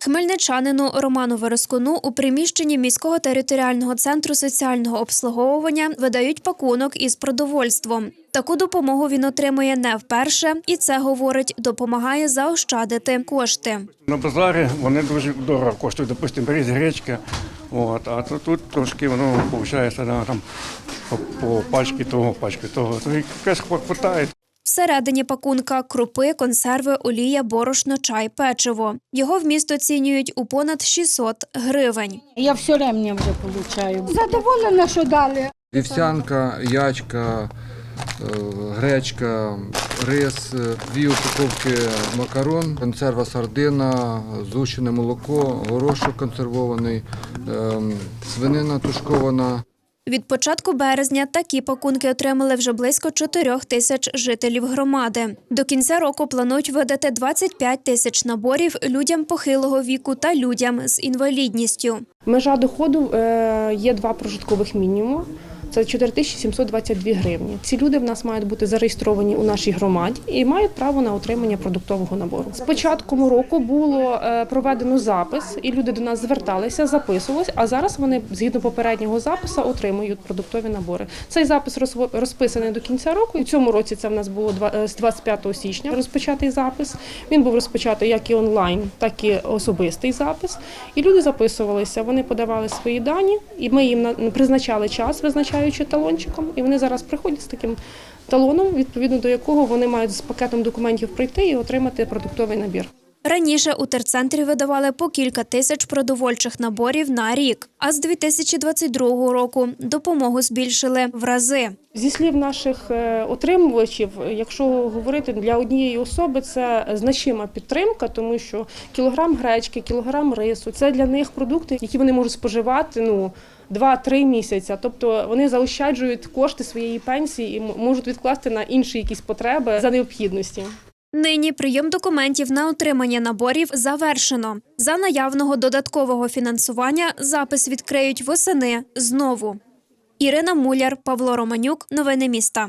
Хмельничанину Роману Верескуну у приміщенні міського територіального центру соціального обслуговування видають пакунок із продовольством. Таку допомогу він отримує не вперше, і це говорить, допомагає заощадити кошти. На базарі вони дуже дорого коштують, допустимо, різ гречка. От, а то тут трошки воно виходить да, там, по, пачки того, пачки того. То якраз хватає. Всередині пакунка крупи, консерви, олія, борошно, чай, печиво. Його вміст оцінюють у понад 600 гривень. Я все время вже получаю. Задоволена, що дали. Вівсянка, ячка, е, гречка, рис, е, дві упаковки макарон, консерва сардина, згущене молоко, горошок консервований, ем, свинина тушкована. Від початку березня такі пакунки отримали вже близько 4 тисяч жителів громади. До кінця року планують видати 25 тисяч наборів людям похилого віку та людям з інвалідністю. Межа доходу е, є два прожиткових мінімуми. Це 4722 гривні. Ці люди в нас мають бути зареєстровані у нашій громаді і мають право на отримання продуктового набору. З початком року було е, проведено запис, і люди до нас зверталися, записувалися. А зараз вони згідно попереднього запису отримують продуктові набори. Цей запис розписаний до кінця року. У цьому році це в нас було е, з 25 січня розпочатий запис. Він був розпочатий як і онлайн, так і особистий запис. І люди записувалися. Вони подавали свої дані, і ми їм на- призначали час, визначаючи талончиком. І вони зараз приходять з таким талоном, відповідно до якого вони мають з пакетом документів прийти і отримати продуктовий набір. Раніше у терцентрі видавали по кілька тисяч продовольчих наборів на рік, а з 2022 року допомогу збільшили в рази. Зі слів наших е, отримувачів, якщо говорити для однієї особи, це значима підтримка, тому що кілограм гречки, кілограм рису це для них продукти, які вони можуть споживати ну 2-3 місяці. Тобто вони заощаджують кошти своєї пенсії і можуть відкласти на інші якісь потреби за необхідності. Нині прийом документів на отримання наборів завершено. За наявного додаткового фінансування запис відкриють восени знову. Ірина Муляр, Павло Романюк. Новини міста.